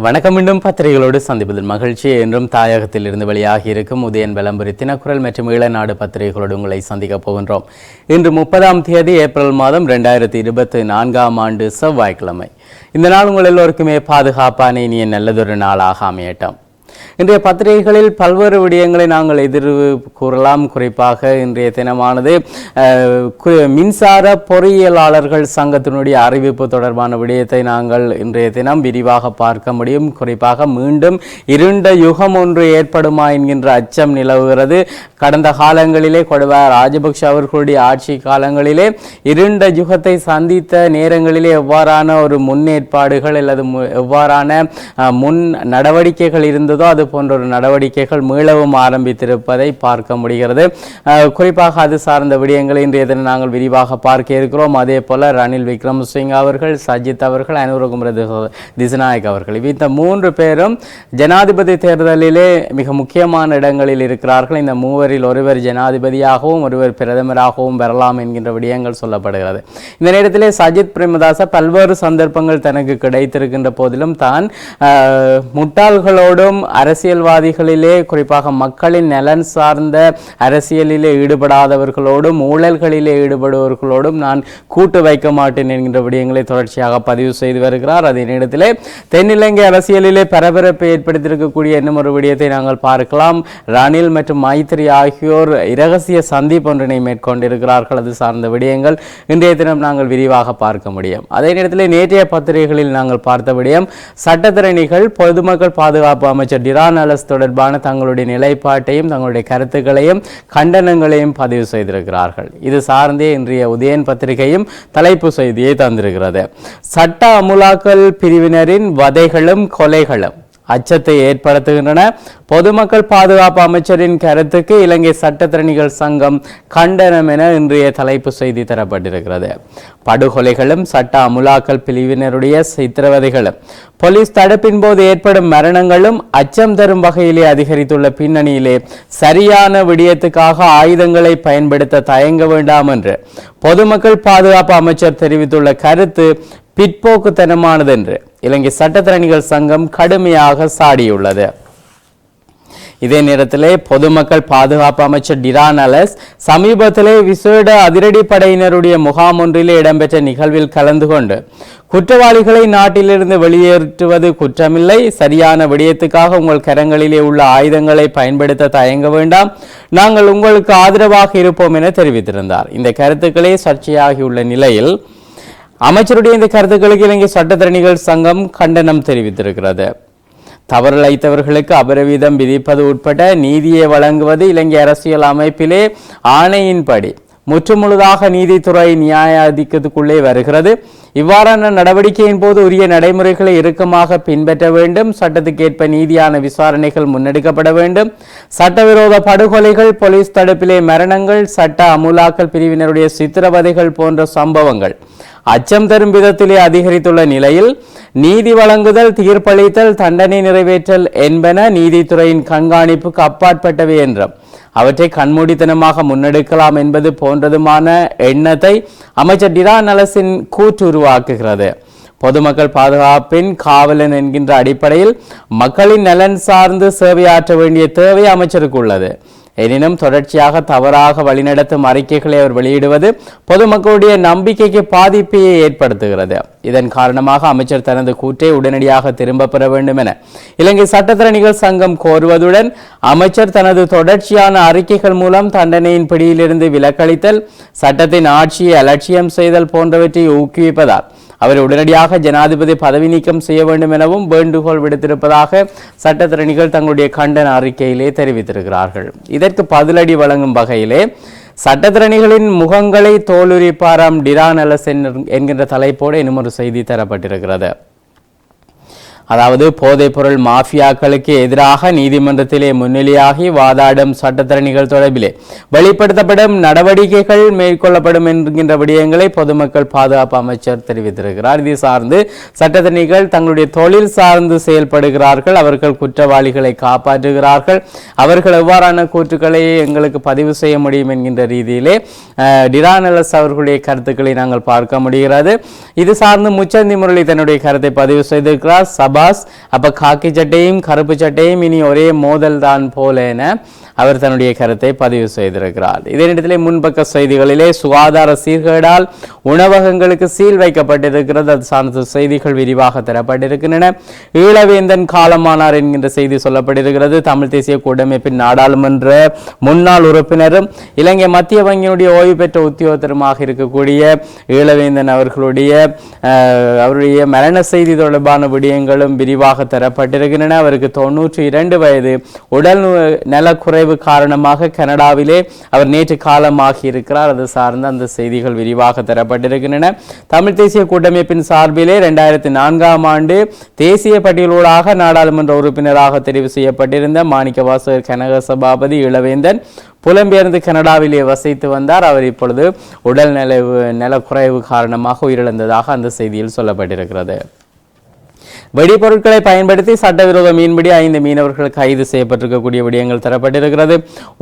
வணக்கம். மீண்டும் பத்திரிகைகளோடு சந்திப்பதில் மகிழ்ச்சி. என்றும் தாயகத்தில் இருந்து வெளியாகி இருக்கும் உதயன் விளம்பரி தினக்குரல் மற்றும் ஈழநாடு பத்திரிகைகளோடு உங்களை சந்திக்கப் போகின்றோம். இன்று முப்பதாம் தேதி ஏப்ரல் மாதம் ரெண்டாயிரத்தி இருபத்தி நான்காம் ஆண்டு செவ்வாய்க்கிழமை. இந்த நாள் உங்கள் எல்லோருக்குமே பாதுகாப்பான இனிய நல்லதொரு நாளாக அமையட்டும். இன்றைய பத்திரிகைகளில் பல்வேறு விடயங்களை நாங்கள் எதிர் கூறலாம். குறிப்பாக இன்றைய தினமானது மின்சார பொறியியலாளர்கள் சங்கத்தினுடைய அறிவிப்பு தொடர்பான விடயத்தை நாங்கள் இன்றைய தினம் விரிவாக பார்க்க முடியும். குறிப்பாக மீண்டும் இருண்ட யுகம் ஒன்று ஏற்படுமா என்கின்ற அச்சம் நிலவுகிறது. கடந்த காலங்களிலே கொடுவா ராஜபக்ஷ அவர்களுடைய ஆட்சி காலங்களிலே இருண்ட யுகத்தை சந்தித்த நேரங்களிலே எவ்வாறான ஒரு முன்னேற்பாடுகள் அல்லது மு- எவ்வாறான முன் நடவடிக்கைகள் இருந்ததோ அது போன்ற ஒரு நடவடிக்கைகள் மீளவும் ஆரம்பித்திருப்பதை பார்க்க முடிகிறது. குறிப்பாக அது சார்ந்த விடயங்களை இன்றைய தினம் நாங்கள் விரிவாக பார்க்க இருக்கிறோம். அதே போல் ரணில் விக்ரமசிங் அவர்கள் சஜித் அவர்கள் அனுரகுமர திசநாயக் அவர்கள். இந்த மூன்று பேரும் ஜனாதிபதி தேர்தலிலே மிக முக்கியமான இடங்களில் இருக்கிறார்கள். இந்த மூவரில் ஒருவர் ஜனாதிபதியாகவும் ஒருவர் பிரதமராகவும் வரலாம் என்கின்ற விடயங்கள் சொல்லப்படுகிறது. இந்த நேரத்திலே சஜித் பிரேமதாச பல்வேறு சந்தர்ப்பங்கள் தனக்கு கிடைத்திருக்கின்ற போதிலும் தான் முட்டாள்களோடும் அரசியல்வாதிகளிலே குறிப்பாக மக்களின் நலன் சார்ந்த அரசியலிலே ஈடுபடாதவர்களோடும் ஊழல்களிலே ஈடுபடுபவர்களோடும் நான் கூட்டு வைக்க மாட்டேன் என்கின்ற விடயங்களை தொடர்ச்சியாக பதிவு செய்து வருகிறார். அதே நேரத்திலே தென்னிலங்கை அரசியலிலே பரபரப்பை ஏற்படுத்தியிருக்கக்கூடிய இன்னும் ஒரு விடயத்தை நாங்கள் பார்க்கலாம். ரணில் மற்றும் மைத்திரி ஆகியோர் இரகசிய சந்திப்பு ஒன்றினை மேற்கொண்டிருக்கிறார்கள். அது சார்ந்த விடயங்கள் இன்றைய தினம் நாங்கள் விரிவாக பார்க்க முடியும். அதே நேரத்தில் நேற்றைய பத்திரிகைகளில் நாங்கள் பார்த்த விடயம் சட்டத்திறனிகள் பொதுமக்கள் பாதுகாப்பு அமைச்சர் மிஸ்டர் அலஸ் தொடர்பான தங்களுடைய நிலைப்பாட்டையும் தங்களுடைய கருத்துக்களையும் கண்டனங்களையும் பதிவு செய்திருக்கிறார்கள். இது சார்ந்தே இன்றைய உதயன் பத்திரிகையும் தலைப்பு செய்தியை தந்திருக்கிறது. சட்ட அமுலாக்கல் பிரிவினரின் வதைகளும் கொலைகளும். அச்சத்தை ஏற்படுத்துகின்றன. பொதுமக்கள் பாதுகாப்பு அமைச்சரின் கருத்துக்கு இலங்கை சட்டத்திறனிகள் சங்கம் கண்டனம் என இன்றைய தலைப்பு செய்தி தரப்பட்டிருக்கிறது. படுகொலைகளும் சட்ட அமுலாக்கல் பிரிவினருடைய சித்திரவதைகளும் போலீஸ் தடுப்பின் போது ஏற்படும் மரணங்களும் அச்சம் தரும் வகையிலே அதிகரித்துள்ள பின்னணியிலே சரியான விடயத்துக்காக ஆயுதங்களை பயன்படுத்த தயங்க வேண்டாம் என்று பொதுமக்கள் பாதுகாப்பு அமைச்சர் தெரிவித்துள்ள கருத்து பிற்போக்குத்தனமானது என்று இலங்கை சட்டத்திறனிகள் சங்கம் கடுமையாக சாடியுள்ளது. இதே நேரத்திலே பொதுமக்கள் பாதுகாப்பு அமைச்சர் டிரான் அலஸ் சமீபத்திலே விசேட அதிரடி படையினருடைய முகாம் ஒன்றிலே இடம்பெற்ற நிகழ்வில் கலந்து கொண்டு குற்றவாளிகளை நாட்டிலிருந்து வெளியேற்றுவது குற்றமில்லை சரியான விடயத்துக்காக உங்கள் கரங்களிலே உள்ள ஆயுதங்களை பயன்படுத்த தயங்க வேண்டாம் நாங்கள் உங்களுக்கு ஆதரவாக இருப்போம் என தெரிவித்திருந்தார். இந்த கருத்துக்களே சர்ச்சையாகியுள்ள நிலையில் அமைச்சருடைய இந்த கருத்துக்களுக்கு இலங்கை சட்டத்திரணிகள் சங்கம் கண்டனம் தெரிவித்திருக்கிறது. தவறிழைத்தவர்களுக்கு அபரவீதம் விதிப்பது உட்பட நீதியை வழங்குவது இலங்கை அரசியல் அமைப்பிலே ஆணையின்படி. முற்றுமுழுதாக நீதித்துறை நியாயாதிக்கத்துக்குள்ளே வருகிறது. இவ்வாறான நடவடிக்கையின் போது உரிய நடைமுறைகளை இறுக்கமாக பின்பற்ற வேண்டும். சட்டத்துக்கேற்ப நீதியான விசாரணைகள் முன்னெடுக்கப்பட வேண்டும். சட்டவிரோத படுகொலைகள் போலீஸ் தடுப்பிலே மரணங்கள் சட்ட அமுலாக்கல் பிரிவினருடைய சித்திரவதைகள் போன்ற சம்பவங்கள் அச்சம் தரும் விதத்திலே அதிகரித்துள்ள நிலையில் நீதி வழங்குதல் தீர்ப்பளித்தல் தண்டனை நிறைவேற்றல் என்பன நீதித்துறையின் கண்காணிப்புக்கு அப்பாற்பட்டவை என்றும் அவற்றை கண்மூடித்தனமாக முன்னெடுக்கலாம் என்பது போன்றதுமான எண்ணத்தை அமைச்சர் டிரா நலசின் கூற்று உருவாக்குகிறது. பொதுமக்கள் பாதுகாப்பின் காவலன் என்கின்ற அடிப்படையில் மக்களின் நலன் சார்ந்து சேவையாற்ற வேண்டிய தேவை அமைச்சருக்கு உள்ளது. எனினும் தொடர்ச்சியாக தவறாக வழிநடத்தும் அறிக்கைகளை அவர் வெளியிடுவது பொதுமக்களுடைய நம்பிக்கைக்கு பாதிப்பையே ஏற்படுத்துகிறது. இதன் காரணமாக அமைச்சர் தனது கூற்றை உடனடியாக திரும்ப பெற வேண்டும் என இலங்கை சட்டத்திறனிகள் சங்கம் கோருவதுடன் அமைச்சர் தனது தொடர்ச்சியான அறிக்கைகள் மூலம் தண்டனையின் பிடியிலிருந்து விலக்களித்தல் சட்டத்தின் ஆட்சியை அலட்சியம் செய்தல் போன்றவற்றை ஊக்குவிப்பதால் அவர் உடனடியாக ஜனாதிபதி பதவி நீக்கம் செய்ய வேண்டும் எனவும் வேண்டுகோள் விடுத்திருப்பதாக சட்டத்திறனிகள் தங்களுடைய கண்டன அறிக்கையிலே தெரிவித்திருக்கிறார்கள். இதற்கு பதிலடி வழங்கும் வகையிலே சட்டத்திறனிகளின் முகங்களை தோலுரிப்பாராம் டிரான் அலஸ் என்கின்ற தலைப்போடு இன்னும் ஒரு செய்தி தரப்பட்டிருக்கிறது. அதாவது போதைப்பொருள் மாஃபியாக்களுக்கு எதிராக நீதிமன்றத்திலே முன்னிலையாகி வாதாடும் சட்டத்தரணிகள் தொடர்பிலே வெளிப்படுத்தப்படும் நடவடிக்கைகள் மேற்கொள்ளப்படும் என்கின்ற விடயங்களை பொதுமக்கள் பாதுகாப்பு அமைச்சர் தெரிவித்திருக்கிறார். இது சார்ந்து சட்டத்தரணிகள் தங்களுடைய தொழில் சார்ந்து செயல்படுகிறார்கள். அவர்கள் குற்றவாளிகளை காப்பாற்றுகிறார்கள். அவர்கள் எவ்வாறான கூற்றுக்களை எங்களுக்கு பதிவு செய்ய முடியும் என்கின்ற ரீதியிலே டிரானலஸ் அவர்களுடைய கருத்துக்களை நாங்கள் பார்க்க முடிகிறது. இது சார்ந்து முச்சந்தி முரளி தன்னுடைய கருத்தை பதிவு செய்திருக்கிறார். சபா அப்பாஸ் அப்போ காக்கி சட்டையும் கருப்பு சட்டையும் இனி ஒரே மோதல் தான் போல என அவர் தன்னுடைய கருத்தை பதிவு செய்திருக்கிறார். இதே நேரத்தில் முன்பக்க செய்திகளிலே சுகாதார சீர்கேடால் உணவகங்களுக்கு சீல் வைக்கப்பட்டிருக்கிறது. அது சார்ந்த செய்திகள் விரிவாக தரப்பட்டிருக்கின்றன. ஈழவேந்தன் காலமானார் என்கின்ற செய்தி சொல்லப்பட்டிருக்கிறது. தமிழ் தேசிய கூட்டமைப்பின் நாடாளுமன்ற முன்னாள் உறுப்பினரும் இலங்கை மத்திய வங்கியினுடைய ஓய்வு பெற்ற உத்தியோகத்தருமாக இருக்கக்கூடிய ஈழவேந்தன் அவர்களுடைய அவருடைய மரண செய்தி தொடர்பான விடயங்களும் விரிவாக தரப்பட்டிருக்கின்றன. அவருக்கு தொன்னூற்றி இரண்டு வயது. உடல் நலக்குறைவு காரணமாக கனடாவிலே அவர் நேற்று காலமாகி இருக்கிறார் அது சார்ந்த அந்த செய்திகள் விரிவாக தரப்பட்டிருக்கின்றன. தமிழ் தேசிய கூட்டமைப்பின் சார்பிலே இரண்டாயிரத்தி நான்காம் ஆண்டு தேசிய பட்டியலூடாக நாடாளுமன்ற உறுப்பினராக தெரிவு செய்யப்பட்டிருந்த மாணிக்கவாசகர் கனக சபாபதி இளவேந்தன் புலம்பெயர்ந்து கனடாவிலே வசித்து வந்தார். அவர் இப்பொழுது உடல் நலவு நலக்குறைவு காரணமாக உயிரிழந்ததாக அந்த செய்தியில் சொல்லப்பட்டிருக்கிறது. வெடிபொருட்களை பயன்படுத்தி சட்டவிரோத மீன்பிடி ஐந்து மீனவர்கள் கைது செய்யப்பட்டிருக்கக்கூடிய விடயங்கள் தரப்பட்டிருக்கிறது.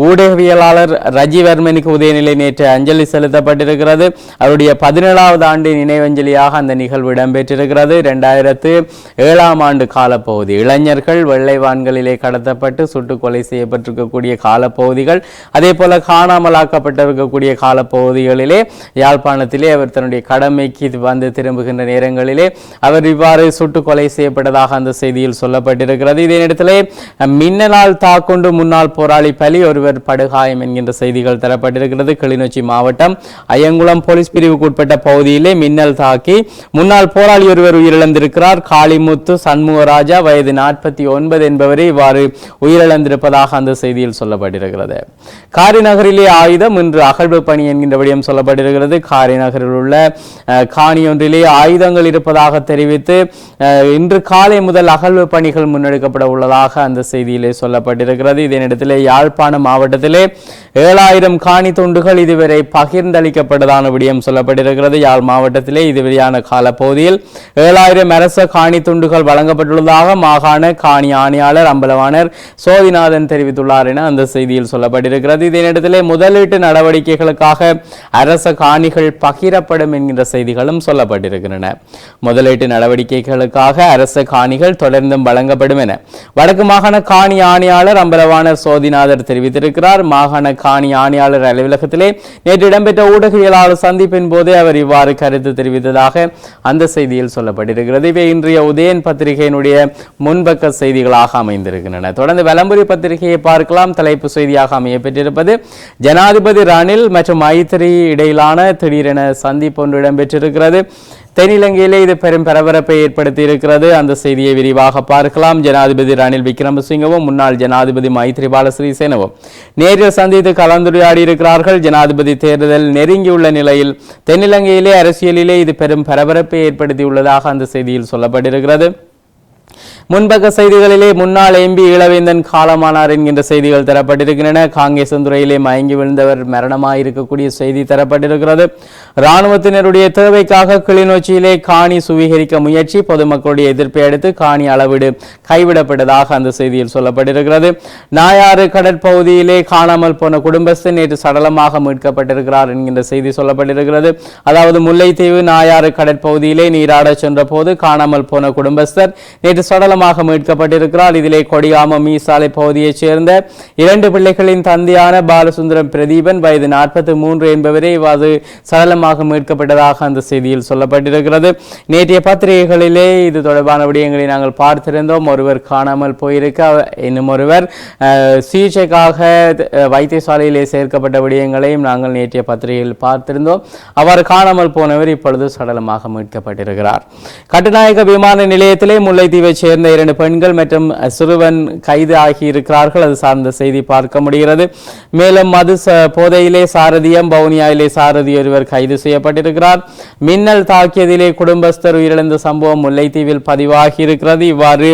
ஊடகவியலாளர் ரஜிவர்மனுக்கு உதயநிலை நேற்று அஞ்சலி செலுத்தப்பட்டிருக்கிறது. அவருடைய பதினேழாவது ஆண்டு நினைவஞ்சலியாக அந்த நிகழ்வு இடம்பெற்றிருக்கிறது. இரண்டாயிரத்து ஏழாம் ஆண்டு காலப்பகுதி. இளைஞர்கள் வெள்ளைவான்களிலே கடத்தப்பட்டு சுட்டுக் கொலை செய்யப்பட்டிருக்கக்கூடிய காலப்பகுதிகள் அதே போல காணாமலாக்கப்பட்டிருக்கக்கூடிய காலப்பகுதிகளிலே யாழ்ப்பாணத்திலே அவர் தன்னுடைய கடமைக்கு வந்து திரும்புகின்ற நேரங்களிலே அவர் இவ்வாறு சுட்டுக் கொலை செய்யப்பட்டதாக அந்த செய்தியில் சொல்லப்பட்டிருக்கிறது. இதே நேரத்தில் மின்னலால் தாக்கொண்டு முன்னாள் போராளி பலி ஒருவர் படுகாயம் என்கின்ற செய்திகள் தரப்பட்டிருக்கிறது. கிளிநொச்சி மாவட்டம் அயங்குளம் போலீஸ் பிரிவுக்குட்பட்ட பகுதியிலே மின்னல் தாக்கி முன்னாள் போராளி ஒருவர் உயிரிழந்திருக்கிறார். காளிமுத்து சண்முகராஜா வயது நாற்பத்தி ஒன்பது என்பவரை இவ்வாறு உயிரிழந்திருப்பதாக அந்த செய்தியில் சொல்லப்பட்டிருக்கிறது. காரிநகரிலே ஆயுதம் இன்று அகழ்வு பணி என்கின்ற விடயம் சொல்லப்பட்டிருக்கிறது. காரிநகரில் உள்ள அஹ், காணி ஒன்றிலே ஆயுதங்கள் இருப்பதாக தெரிவித்து அஹ், இன்று காலை முதல் அகழ்வு பணிகள் முன்னெடுக்கப்பட உள்ளதாக அந்த செய்தியிலே சொல்லப்பட்டிருக்கிறது. இதனிடத்திலே யாழ்ப்பாண யாழ்ப்பாணம் மாவட்டத்திலே ஏழாயிரம் காணி துண்டுகள் இதுவரை பகிர்ந்தளிக்கப்பட்டதான விடயம் சொல்லப்பட்டிருக்கிறது. யாழ் மாவட்டத்திலே இதுவரையான காலப்பகுதியில் ஏழாயிரம் அரச காணி துண்டுகள் வழங்கப்பட்டுள்ளதாக மாகாண காணி ஆணையாளர் அம்பலவாணர் சோதிநாதன் தெரிவித்துள்ளார் என அந்த செய்தியில் சொல்லப்பட்டிருக்கிறது. இதனிடத்திலே முதலீட்டு நடவடிக்கைகளுக்காக அரச காணிகள் பகிரப்படும் என்கின்ற செய்திகளும் சொல்லப்பட்டிருக்கின்றன. முதலீட்டு நடவடிக்கைகளுக்காக அரச காணிகள் தொடர்ந்தும் வழங்கப்படும் என வடக்கு மாகாண காணி ஆணையாளர் அம்பலவாணர் சோதிநாதர் தெரிவித்திருக்கிறார். மாகாண காணி ஆணையாளர் அலுவலகத்திலே நேற்று இடம்பெற்ற ஊடகவியலாளர் சந்திப்பின் போதே அவர் இவ்வாறு கருத்து தெரிவித்ததாக அந்த செய்தியில் சொல்லப்பட்டிருக்கிறது. இவை இன்றைய உதயன் பத்திரிகையினுடைய முன்பக்க செய்திகளாக அமைந்திருக்கின்றன. தொடர்ந்து வலம்புரி பத்திரிகையை பார்க்கலாம். தலைப்பு செய்தியாக அமைய பெற்றிருப்பது ஜனாதிபதி ரணில் மற்றும் மைத்திரி இடையிலான திடீரென சந்திப்பு ஒன்று இடம்பெற்றிருக்கிறது. தென்னிலங்கையிலே இது பெரும் பரபரப்பை ஏற்படுத்தி இருக்கிறது அந்த செய்தியை விரிவாக பார்க்கலாம். ஜனாதிபதி ரணில் விக்ரமசிங்கவும் முன்னாள் ஜனாதிபதி மைத்ரிபால சிறிசேனவும் நேரில் சந்தித்து கலந்துரையாடி இருக்கிறார்கள் ஜனாதிபதி தேர்தல் நெருங்கியுள்ள நிலையில் தென்னிலங்கையிலே அரசியலிலே இது பெரும் பரபரப்பை ஏற்படுத்தியுள்ளதாக அந்த செய்தியில் சொல்லப்பட்டிருக்கிறது. முன்பக்க செய்திகளிலே முன்னாள் எம்பி இளவேந்தன் காலமானார் என்கின்ற செய்திகள் தரப்பட்டிருக்கின்றன. காங்கேசந்துறையிலே மயங்கி விழுந்தவர் மரணமாயிருக்கக்கூடிய செய்தி தரப்பட்டிருக்கிறது. இராணுவத்தினருடைய தேவைக்காக கிளிநொச்சியிலே காணி சுவீகரிக்க முயற்சி பொதுமக்களுடைய எதிர்ப்பை அடுத்து காணி அளவீடு கைவிடப்பட்டதாக அந்த செய்தியில் சொல்லப்பட்டிருக்கிறது. நாயாறு கடற்பகுதியிலே காணாமல் போன குடும்பஸ்தர் நேற்று சடலமாக மீட்கப்பட்டிருக்கிறார் என்கின்ற செய்தி சொல்லப்பட்டிருக்கிறது. அதாவது முல்லைத்தீவு நாயாறு கடற்பகுதியிலே நீராடச் சென்ற போது காணாமல் போன குடும்பஸ்தர் நேற்று சடலமாக மீட்கப்பட்டிருக்கிறார். இதிலே கொடியாம மீசாலை பகுதியைச் சேர்ந்த இரண்டு பிள்ளைகளின் தந்தையான பாலசுந்தரம் பிரதீபன் வயது நாற்பத்தி மூன்று என்பவரே இவ்வாறு சடலமாக மீட்கப்பட்டதாக அந்த செய்தியில் சொல்லப்பட்டிருக்கிறது. நேற்றைய பத்திரிகைகளிலே இது தொடர்பான விடயங்களை நாங்கள் பார்த்திருந்தோம். ஒருவர் காணாமல் போயிருக்க இன்னும் ஒருவர் சிகிச்சைக்காக வைத்தியசாலையிலே சேர்க்கப்பட்ட விடயங்களையும் நாங்கள் நேற்றைய பத்திரிகையில் பார்த்திருந்தோம். அவர் காணாமல் போனவர் இப்பொழுது சடலமாக மீட்கப்பட்டிருக்கிறார். கட்டுநாயக விமான நிலையத்திலே முல்லைத்தீவைச் சேர்ந்த இரண்டு பெண்கள் மற்றும் சிறுவன் கைது ஆகியிருக்கிறார்கள். அது சார்ந்த செய்தி பார்க்க முடிகிறது. மேலும் மது போதையிலே சாரதியம் பவுனியாவிலே சாரதி ஒருவர் கைது செய்யப்பட்டிருக்கிறார். மின்னல் தாக்கியதிலே குடும்பஸ்தர் உயிரிழந்த சம்பவம் முல்லைத்தீவில் பதிவாகி இருக்கிறது. இவ்வாறு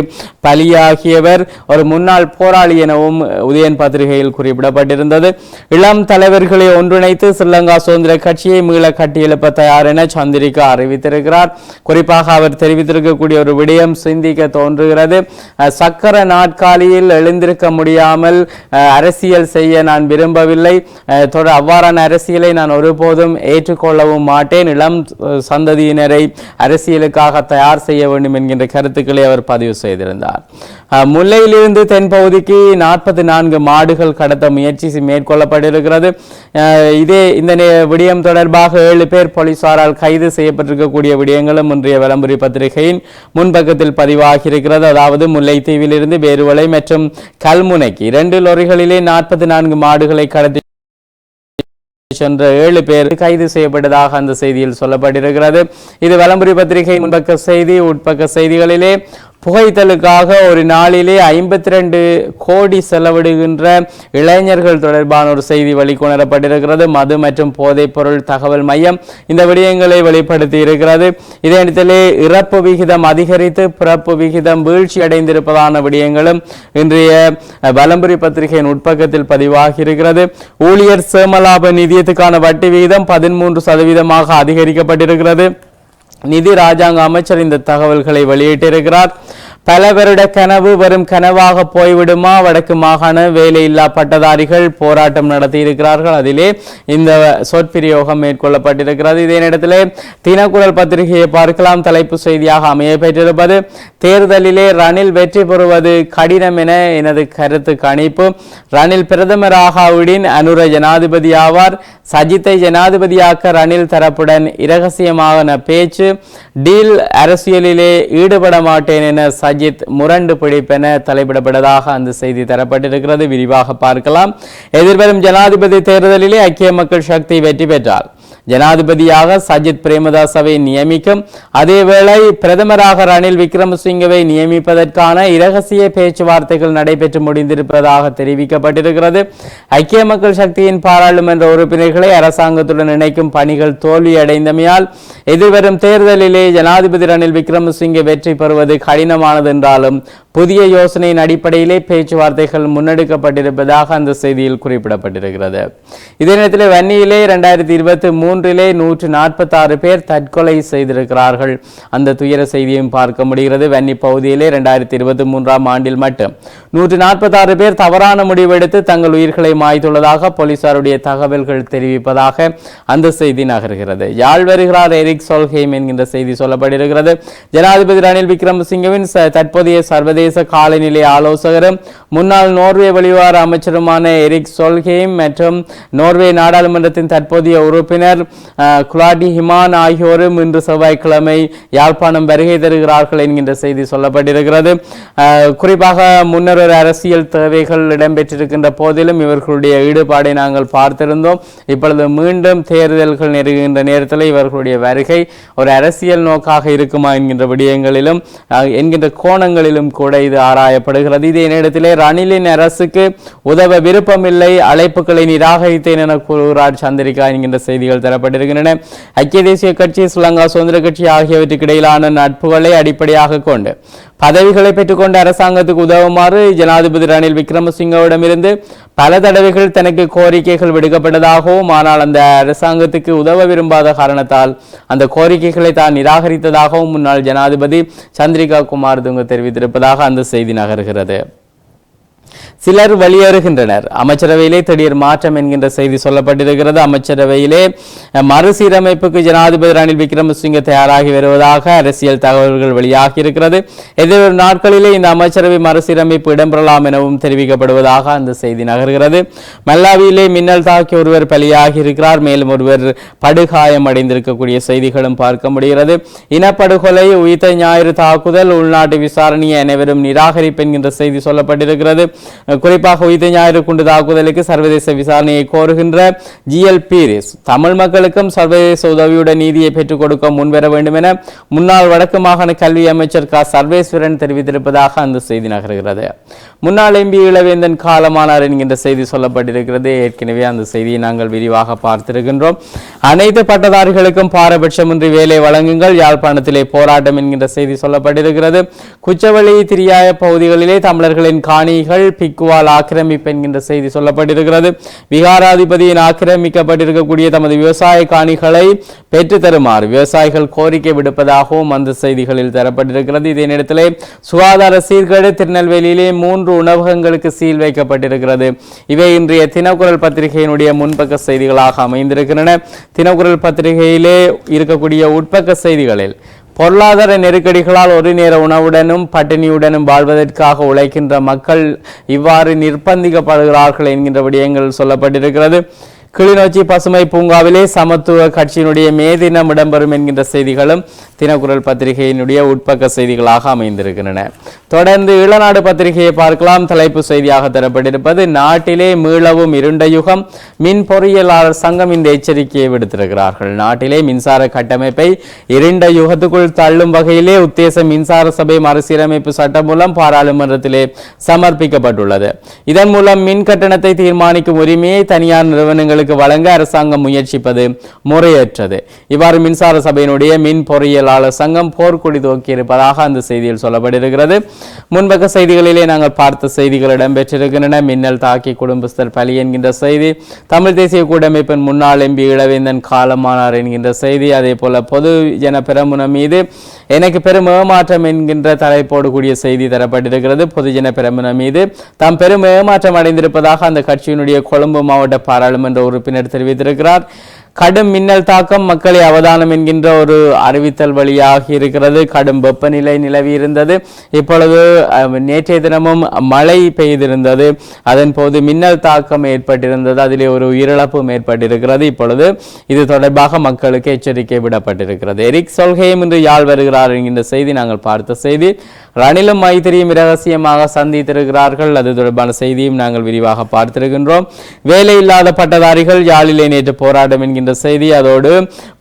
பலியாகியவர் ஒரு முன்னாள் போராளி எனவும் உதயன் பத்திரிகையில் குறிப்பிடப்பட்டிருந்தது. இளம் தலைவர்களை ஒன்றிணைத்து ஸ்ரீலங்கா சுதந்திர கட்சியை மீள கட்டியெழுப்ப தயார் என சந்திரிகா அறிவித்திருக்கிறார். குறிப்பாக அவர் தெரிவித்திருக்கக்கூடிய ஒரு விடயம் சிந்திக்க தோன்றுகிறது. சக்கர நாட்காலியில் எழுந்திருக்க முடியாமல் அரசியல் செய்ய நான் விரும்பவில்லை. அவ்வாறான அரசியலை நான் ஒருபோதும் ஏற்றுக்கொள்ள கொள்ளவும் மாட்டேன். இளம் சந்ததியினரை அரசியலுக்காக தயார் செய்ய வேண்டும் என்கின்ற கருத்துக்களை அவர் பதிவு செய்திருந்தார். முல்லையிலிருந்து தென்பகுதிக்கு நாற்பத்தி நான்கு மாடுகள் கடத்த முயற்சி மேற்கொள்ளப்பட்டிருக்கிறது. இதே இந்த விடயம் தொடர்பாக ஏழு பேர் போலீசாரால் கைது செய்யப்பட்டிருக்கக்கூடிய விடயங்களும் இன்றைய விளம்பரி பத்திரிகையின் முன்பக்கத்தில் பதிவாகியிருக்கிறது. அதாவது முல்லைத்தீவிலிருந்து வேறுவலை மற்றும் கல்முனைக்கு இரண்டு லொரிகளிலே நாற்பத்தி நான்கு மாடுகளை கடத்தி சென்ற ஏழு பேர் கைது செய்யப்பட்டதாக அந்த செய்தியில் சொல்லப்பட்டிருக்கிறது. இது வலம்புரி பத்திரிகை முன்பக்க செய்தி உட்பக்க செய்திகளிலே புகைத்தலுக்காக ஒரு நாளிலே ஐம்பத்தி ரெண்டு கோடி செலவிடுகின்ற இளைஞர்கள் தொடர்பான ஒரு செய்தி வெளிக்கொணரப்பட்டிருக்கிறது. மது மற்றும் போதைப்பொருள் தகவல் மையம் இந்த விடயங்களை வெளிப்படுத்தி இருக்கிறது இதே நேரத்திலே இறப்பு விகிதம் அதிகரித்து பிறப்பு விகிதம் வீழ்ச்சி அடைந்திருப்பதான விடயங்களும் இன்றைய வலம்புரி பத்திரிகையின் உட்பக்கத்தில் பதிவாகி இருக்கிறது ஊழியர் சேமலாப நிதியத்துக்கான வட்டி விகிதம் பதிமூன்று சதவீதமாக அதிகரிக்கப்பட்டிருக்கிறது. நிதி ராஜாங்க அமைச்சர் இந்த தகவல்களை வெளியிட்டிருக்கிறார். பல வருட கனவு வரும் கனவாக போய்விடுமா? வடக்கு மாகாண வேலையில்லா பட்டதாரிகள் போராட்டம் நடத்தியிருக்கிறார்கள். அதிலே இந்த சொற்பிரயோகம் மேற்கொள்ளப்பட்டிருக்கிறது. இதே நேரத்தில் தினக்குரல் பத்திரிகையை பார்க்கலாம். தலைப்பு செய்தியாக அமைய பெற்றிருப்பது தேர்தலிலே ரணில் வெற்றி பெறுவது கடினம் என எனது கருத்து கணிப்பு. ரணில் பிரதமராகாவிடின் அனுர ஜனாதிபதி ஆவார். சஜித்தை ஜனாதிபதியாக்க ரணில் தரப்புடன் இரகசியமான பேச்சு. டீல் அரசியலிலே ஈடுபட மாட்டேன் என சஜித் முரண்டு பிடிப்பென தலைப்பிடப்பட்டதாக அந்த செய்தி தரப்பட்டிருக்கிறது. விரிவாக பார்க்கலாம். எதிர்வரும் ஜனாதிபதி தேர்தலிலே ஐக்கிய மக்கள் சக்தி வெற்றி பெற்றார். ஜனாதிபதியாக சஜித் பிரேமதாசவை நியமிக்கும். அதேவேளை பிரதமராக ரணில் விக்ரமசிங்கவை நியமிப்பதற்கான இரகசிய பேச்சுவார்த்தைகள் நடைபெற்று முடிந்திருப்பதாக தெரிவிக்கப்பட்டிருக்கிறது. ஐக்கிய மக்கள் சக்தியின் பாராளுமன்ற உறுப்பினர்களை அரசாங்கத்துடன் இணைக்கும் பணிகள் தோல்வியடைந்தமையால் எதிர்வரும் தேர்தலிலே ஜனாதிபதி ரணில் விக்ரமசிங்கே வெற்றி பெறுவது கடினமானது என்றாலும் புதிய யோசனையின் அடிப்படையிலே பேச்சுவார்த்தைகள் முன்னெடுக்கப்பட்டிருப்பதாக அந்த செய்தியில் குறிப்பிடப்பட்டிருக்கிறது. இதே நேரத்தில் வன்னியிலே இரண்டாயிரத்தி இருபத்தி மூன்றிலே நூற்று நாற்பத்தாறு பேர் தற்கொலை செய்திருக்கிறார்கள். அந்த துயர செய்தியும் பார்க்க முடிகிறது. வன்னி பகுதியிலே இரண்டாயிரத்தி இருபத்தி மூன்றாம் ஆண்டில் மட்டும் நூற்று நாற்பத்தாறு பேர் தவறான முடிவெடுத்து தங்கள் உயிர்களை மாய்த்துள்ளதாக போலீசாருடைய தகவல்கள் தெரிவிப்பதாக அந்த செய்தி நகர்கிறது. யாழ் வருகிறார் எரிக் சோல்ஹேம் என்கின்ற செய்தி சொல்லப்பட்டிருக்கிறது. ஜனாதிபதி ரணில் விக்ரமசிங்கவின் தற்போதைய சர்வதேச சர்வதேச காலநிலை ஆலோசகரும் முன்னாள் நோர்வே வெளிவார அமைச்சருமான எரிக் சொல்ஹேம் மற்றும் நோர்வே நாடாளுமன்றத்தின் தற்போதைய உறுப்பினர் குலாடி ஹிமான் ஆகியோரும் இன்று செவ்வாய்க்கிழமை யாழ்ப்பாணம் வருகை தருகிறார்கள் என்கின்ற செய்தி சொல்லப்பட்டிருக்கிறது. குறிப்பாக முன்னர் ஒரு அரசியல் தேவைகள் இடம்பெற்றிருக்கின்ற போதிலும் இவர்களுடைய ஈடுபாடை நாங்கள் பார்த்திருந்தோம். இப்பொழுது மீண்டும் தேர்தல்கள் நெருங்குகின்ற நேரத்தில் இவர்களுடைய வருகை ஒரு அரசியல் நோக்காக இருக்குமா என்கின்ற விடயங்களிலும் என்கின்ற கோணங்களிலும் கூட கூட இது ஆராயப்படுகிறது. இதே நேரத்திலே ரணிலின் அரசுக்கு உதவ விருப்பமில்லை அழைப்புகளை நிராகரித்தேன் என கூறுகிறார் சந்திரிகா என்கின்ற செய்திகள் தரப்பட்டிருக்கின்றன. ஐக்கிய தேசிய கட்சி ஸ்ரீலங்கா சுதந்திர கட்சி ஆகியவற்றுக்கு இடையிலான நட்புகளை அடிப்படையாக கொண்டு பதவிகளை பெற்றுக்கொண்ட அரசாங்கத்துக்கு உதவுமாறு ஜனாதிபதி ரணில் விக்ரமசிங்கவிடமிருந்து பல தடவைகள் தனக்கு கோரிக்கைகள் விடுக்கப்பட்டதாகவும் ஆனால் அந்த அரசாங்கத்துக்கு உதவ விரும்பாத காரணத்தால் அந்த கோரிக்கைகளை தான் நிராகரித்ததாகவும் முன்னாள் ஜனாதிபதி சந்திரிகா குமார் துங்க தெரிவித்திருப்பதாக அந்த செய்தி நகர்கிறது. சிலர் வெளியேறுகின்றனர். அமைச்சரவையிலே திடீர் மாற்றம் என்கின்ற செய்தி சொல்லப்பட்டிருக்கிறது. அமைச்சரவையிலே மறுசீரமைப்புக்கு ஜனாதிபதி ரணில் விக்ரமசிங்க தயாராகி வருவதாக அரசியல் தகவல்கள் வெளியாகி இருக்கிறது. எதிர்வரும் நாட்களிலே இந்த அமைச்சரவை மறுசீரமைப்பு இடம்பெறலாம் எனவும் தெரிவிக்கப்படுவதாக அந்த செய்தி நகர்கிறது. மல்லாவியிலே மின்னல் தாக்கி ஒருவர் பலியாகி இருக்கிறார். மேலும் ஒருவர் படுகாயம் அடைந்திருக்கக்கூடிய செய்திகளும் பார்க்க முடிகிறது. இனப்படுகொலை உயிர்த்த ஞாயிறு தாக்குதல் உள்நாட்டு விசாரணையை அனைவரும் நிராகரிப்பு என்கின்ற செய்தி சொல்லப்பட்டிருக்கிறது. குறிப்பாக உயிர் ஞாயிறு குண்டு தாக்குதலுக்கு சர்வதேச விசாரணையை கோருகின்ற ஜிஎல் பீரிஸ் தமிழ் மக்களுக்கும் சர்வதேச உதவியுடன் நீதியை பெற்றுக் கொடுக்க முன்வர வேண்டும் என முன்னாள் வடக்கு மாகாண கல்வி அமைச்சர் க. சர்வேஸ்வரன் தெரிவித்திருப்பதாக அந்த செய்தி நகர்கிறது. முன்னாள் எம்பி இளவேந்தன் காலமானார் என்கின்ற செய்தி சொல்லப்பட்டிருக்கிறது. ஏற்கனவே அந்த செய்தியை நாங்கள் விரிவாக பார்த்திருக்கின்றோம். அனைத்து பட்டதாரிகளுக்கும் பாரபட்சமின்றி வேலை வழங்குங்கள். யாழ்ப்பாணத்திலே போராட்டம் என்கின்ற செய்தி சொல்லப்பட்டிருக்கிறது. குச்சவெளி திரியாய பகுதிகளிலே தமிழர்களின் காணிகள் பிக்குவால் ஆக்கிரமிப்பு என்கின்ற செய்தி சொல்லப்பட்டிருக்கிறது. விகாராதிபதியின் ஆக்கிரமிக்கப்பட்டிருக்கக்கூடிய தமது விவசாய காணிகளை பெற்று தருமாறு விவசாயிகள் கோரிக்கை விடுப்பதாகவும் அந்த செய்திகளில் தரப்பட்டிருக்கிறது. இதே நேரத்திலே சுகாதார சீர்கேடு திருநெல்வேலியிலே மூன்று உணவகங்களுக்கு சீல் வைக்கப்பட்டிருக்கிறது. இவை இன்றைய தினக்குரல் பத்திரிகையினுடைய முன்பக்க செய்திகளாக அமைந்திருக்கின்றன. தினக்குரல் பத்திரிகையிலே இருக்கக்கூடிய உட்பக்க செய்திகளில் பொருளாதார நெருக்கடிகளால் ஒரு நேர உணவுடனும் பட்டினியுடனும் வாழ்வதற்காக உழைக்கின்ற மக்கள் இவ்வாறு நிர்பந்திக்கப்படுகிறார்கள் என்கின்ற விடயங்கள் சொல்லப்பட்டிருக்கிறது. கிளிநொச்சி பசுமை பூங்காவிலே சமத்துவ கட்சியினுடைய மே தினம் இடம்பெறும் என்கின்ற செய்திகளும் தினக்குரல் பத்திரிகையினுடைய உட்பக்க செய்திகளாக அமைந்திருக்கின்றன. தொடர்ந்து இளநாடு பத்திரிகையை பார்க்கலாம். தலைப்பு செய்தியாக தரப்பட்டிருப்பது நாட்டிலே மீளவும் இருண்ட யுகம் மின் பொறியியலாளர் சங்கம் இந்த எச்சரிக்கையை விடுத்திருக்கிறார்கள். நாட்டிலே மின்சார கட்டமைப்பை இருண்ட யுகத்துக்குள் தள்ளும் வகையிலே உத்தேச மின்சார சபை மறுசீரமைப்பு சட்டம் மூலம் பாராளுமன்றத்திலே சமர்ப்பிக்கப்பட்டுள்ளது. இதன் மூலம் மின் கட்டணத்தை தீர்மானிக்கும் உரிமையை தனியார் நிறுவனங்களுக்கு வழங்க அரசாங்கம் முயற்சிப்பது முறையற்றது. இவ்வாறு மின்சார சபையினுடைய மின் பொறியியலாளர் சங்கம் போர்க்குடி துவக்கியிருப்பதாக அந்த செய்தியில் சொல்லப்பட்டிருக்கிறது. முன்பக்க செய்திகளிலே நாங்கள் பார்த்த செய்திகள் இடம்பெற்றிருக்கின்றன. மின்னல் தாக்கி குடும்பஸ்தர் பலி என்கின்ற செய்தி தமிழ் தேசிய கூட்டமைப்பின் முன்னாள் எம்பி இளவேந்தன் காலமானார் என்கின்ற செய்தி அதே போல பொது ஜன பெரமுன மீது எனக்கு பெரும் ஏமாற்றம் என்கின்ற தலைப்போடு கூடிய செய்தி தரப்பட்டிருக்கிறது. பொதுஜன பெரமுன மீது தாம் பெரும் ஏமாற்றம் அடைந்திருப்பதாக அந்த கட்சியினுடைய கொழும்பு மாவட்ட பாராளுமன்ற உறுப்பினர் தெரிவித்திருக்கிறார். கடும் மின்னல் தாக்கம் மக்களை அவதானம் என்கின்ற ஒரு அறிவித்தல் வழியாக இருக்கிறது. கடும் வெப்பநிலை நிலவி இருந்தது. இப்பொழுது நேற்றைய தினமும் மழை பெய்திருந்தது. அதன் போது மின்னல் தாக்கம் ஏற்பட்டிருந்தது. அதிலே ஒரு உயிரிழப்பும் ஏற்பட்டிருக்கிறது. இப்பொழுது இது தொடர்பாக மக்களுக்கு எச்சரிக்கை விடப்பட்டிருக்கிறது. எரிக் சொல்கையும் இன்று யாழ் வருகிறார் என்கின்ற செய்தி நாங்கள் பார்த்த செய்தி. ரணிலும் மைத்திரியும் இரகசியமாக சந்தித்திருக்கிறார்கள். அது தொடர்பான செய்தியும் நாங்கள் விரிவாக பார்த்திருக்கின்றோம். வேலை இல்லாத பட்டதாரிகள் யாழிலே நேற்று போராட்டம் என்கின்ற செய்தி. அதோடு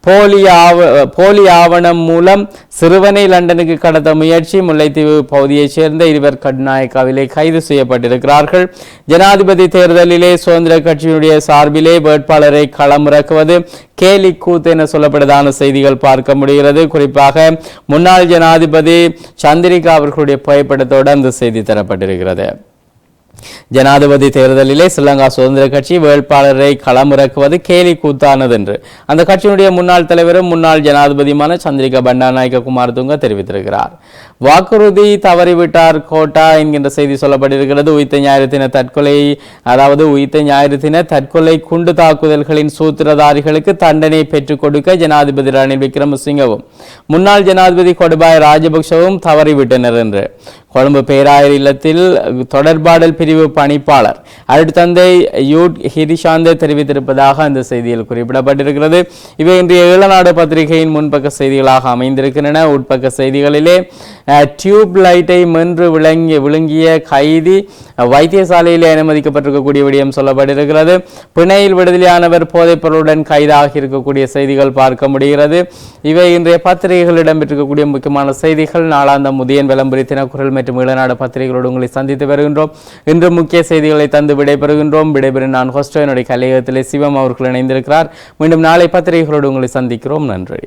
போலி ஆவ போலி ஆவணம் மூலம் சிறுவனை லண்டனுக்கு கடத்த முயற்சி முல்லைத்தீவு பகுதியைச் சேர்ந்த இருவர் கட்நாயக்காவிலே கைது செய்யப்பட்டிருக்கிறார்கள். ஜனாதிபதி தேர்தலிலே சுதந்திர கட்சியினுடைய சார்பிலே வேட்பாளரை களமிறக்குவது கேலி கூத்து என சொல்லப்படுதான செய்திகள் பார்க்க முடிகிறது. குறிப்பாக முன்னாள் ஜனாதிபதி சந்திரிகா அவர்களுடைய புகைப்படத்தோடு அந்த செய்தி தரப்பட்டிருக்கிறது. ஜனாதிபதி தேர்தலிலே ஸ்ரீலங்கா சுதந்திர கட்சி வேட்பாளரை களமிறக்குவது கேலி கூத்தானது என்று. அந்த கட்சியினுடைய முன்னாள் தலைவரும் முன்னாள் ஜனாதிபதியுமான சந்திரிகா பண்டாநாயக்க குமார் தூங்க தெரிவித்திருக்கிறார். வாக்குறுதி தவறிவிட்டார் கோட்டா என்கின்ற செய்தி சொல்லப்பட்டிருக்கிறது. உயிர்த்த ஞாயிறு தின தற்கொலை அதாவது உயிர்த்த ஞாயிறு தின தற்கொலை குண்டு தாக்குதல்களின் சூத்திரதாரிகளுக்கு தண்டனை பெற்றுக் கொடுக்க ஜனாதிபதி ரணில் விக்ரமசிங்கவும் முன்னாள் ஜனாதிபதி கொடுபாய் ராஜபக்சவும் தவறிவிட்டனர் என்று. கொழும்பு பேராயர் இல்லத்தில் தொடர்பாடல் பிரிவு பணிப்பாளர் அருட்தந்தை யூட் ஹிரிஷாந்தே தெரிவித்திருப்பதாக அந்த செய்தியில் குறிப்பிடப்பட்டிருக்கிறது. இவை இன்றைய ஈழநாடு பத்திரிகையின் முன்பக்க செய்திகளாக அமைந்திருக்கின்றன. உட்பக்க செய்திகளிலே டியூப் லைட்டை மென்று விளங்கி விழுங்கிய கைதி வைத்தியசாலையில் அனுமதிக்கப்பட்டிருக்கக்கூடிய விடயம் சொல்லப்பட்டிருக்கிறது. பிணையில் விடுதலையானவர் போதைப் பொருளுடன் கைதாக இருக்கக்கூடிய செய்திகள் பார்க்க முடிகிறது. இவை இன்றைய பத்திரிகைகள் இடம்பெற்றிருக்கக்கூடிய முக்கியமான செய்திகள். நாளாந்த முதியன் விளம்பரி தினக்குரல் மற்றும் இளநாடு பத்திரிகைகளோடு உங்களை சந்தித்து வருகின்றோம். இன்று முக்கிய செய்திகளை தந்து விடைபெறுகின்றோம். விடைபெறும் நான் ஹோஸ்டோ என்னுடைய கலையகத்திலே சிவம் அவர்கள் இணைந்திருக்கிறார். மீண்டும் நாளை பத்திரிகைகளோடு உங்களை சந்திக்கிறோம். நன்றி.